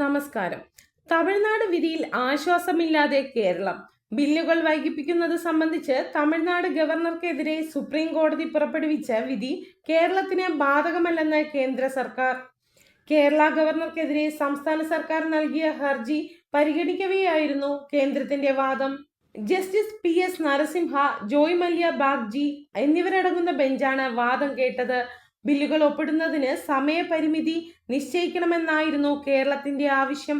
നമസ്കാരം. തമിഴ്നാട് വിധിയിൽ ആശ്വാസമില്ലാതെ കേരളം. ബില്ലുകൾ വൈകിപ്പിക്കുന്നത് സംബന്ധിച്ച് തമിഴ്നാട് ഗവർണർക്കെതിരെ സുപ്രീം കോടതി പുറപ്പെടുവിച്ച വിധി കേരളത്തിന് ബാധകമല്ലെന്ന് കേന്ദ്ര സർക്കാർ. കേരള ഗവർണർക്കെതിരെ സംസ്ഥാന സർക്കാർ നൽകിയ ഹർജി പരിഗണിക്കവെയായിരുന്നു കേന്ദ്രത്തിന്റെ വാദം. Justice P S Narasimha Joymalya Bagchi എന്നിവരടങ്ങുന്ന ബെഞ്ചാണ് വാദം കേട്ടത്. ബില്ലുകൾ ഒപ്പിടുന്നതിന് സമയപരിമിതി നിശ്ചയിക്കണമെന്നായിരുന്നു കേരളത്തിന്റെ ആവശ്യം.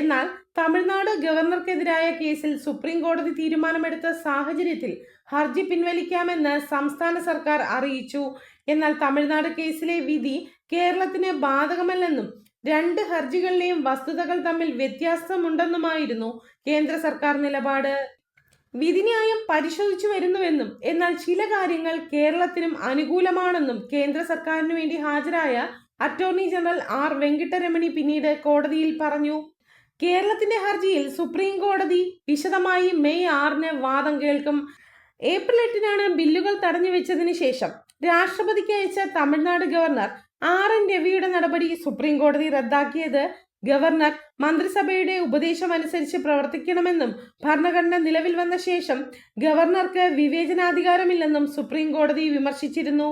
എന്നാൽ തമിഴ്നാട് ഗവർണർക്കെതിരായ കേസിൽ സുപ്രീം കോടതി തീരുമാനമെടുത്ത സാഹചര്യത്തിൽ ഹർജി പിൻവലിക്കാമെന്ന് സംസ്ഥാന സർക്കാർ അറിയിച്ചു. എന്നാൽ തമിഴ്നാട് കേസിലെ വിധി കേരളത്തിന് ബാധകമല്ലെന്നും രണ്ട് ഹർജികളിലെയും വസ്തുതകൾ തമ്മിൽ വ്യത്യാസമുണ്ടെന്നുമായിരുന്നു കേന്ദ്ര സർക്കാർ നിലപാട്. വിധിന്യായം പരിശോധിച്ചു വരുന്നുവെന്നും എന്നാൽ ചില കാര്യങ്ങൾ കേരളത്തിനും അനുകൂലമാണെന്നും കേന്ദ്ര സർക്കാരിനു വേണ്ടി ഹാജരായ അറ്റോർണി ജനറൽ ആർ വെങ്കിട്ടരമണി പിന്നീട് കോടതിയിൽ പറഞ്ഞു. കേരളത്തിന്റെ ഹർജിയിൽ സുപ്രീം കോടതി വിശദമായി മെയ് ആറിന് വാദം കേൾക്കും. ഏപ്രിൽ എട്ടിനാണ് ബില്ലുകൾ തടഞ്ഞു വെച്ചതിന് ശേഷം രാഷ്ട്രപതിക്ക് അയച്ച തമിഴ്നാട് ഗവർണർ ആർ എൻ രവിയുടെ നടപടി സുപ്രീം കോടതി റദ്ദാക്കിയത് ഗവർണർ മന്ത്രിസഭയുടെ ഉപദേശമനുസരിച്ച് പ്രവർത്തിക്കണമെന്നും ഭരണഘടന നിലവിൽ വന്ന ശേഷം ഗവർണർക്ക് വിവേചനാധികാരമില്ലെന്നും സുപ്രീം കോടതി വിമർശിച്ചിരുന്നു.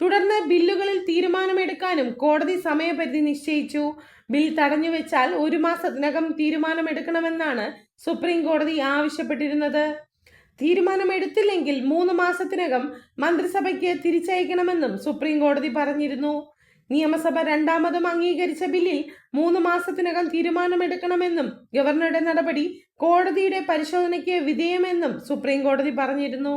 തുടർന്ന് ബില്ലുകളിൽ തീരുമാനമെടുക്കാനും കോടതി സമയപരിധി നിശ്ചയിച്ചു. ബിൽ തടഞ്ഞുവെച്ചാൽ ഒരു മാസത്തിനകം തീരുമാനമെടുക്കണമെന്നാണ് സുപ്രീം കോടതി ആവശ്യപ്പെട്ടിരുന്നത്. തീരുമാനമെടുത്തില്ലെങ്കിൽ മൂന്ന് മാസത്തിനകം മന്ത്രിസഭയ്ക്ക് തിരിച്ചയക്കണമെന്നും സുപ്രീം കോടതി പറഞ്ഞിരുന്നു. നിയമസഭ രണ്ടാമതും അംഗീകരിച്ച ബില്ലിൽ മൂന്ന് മാസത്തിനകം തീരുമാനമെടുക്കണമെന്നും ഗവർണറുടെ നടപടി കോടതിയുടെ പരിശോധനയ്ക്ക് വിധേയമെന്നും സുപ്രീം കോടതി പറഞ്ഞിരുന്നു.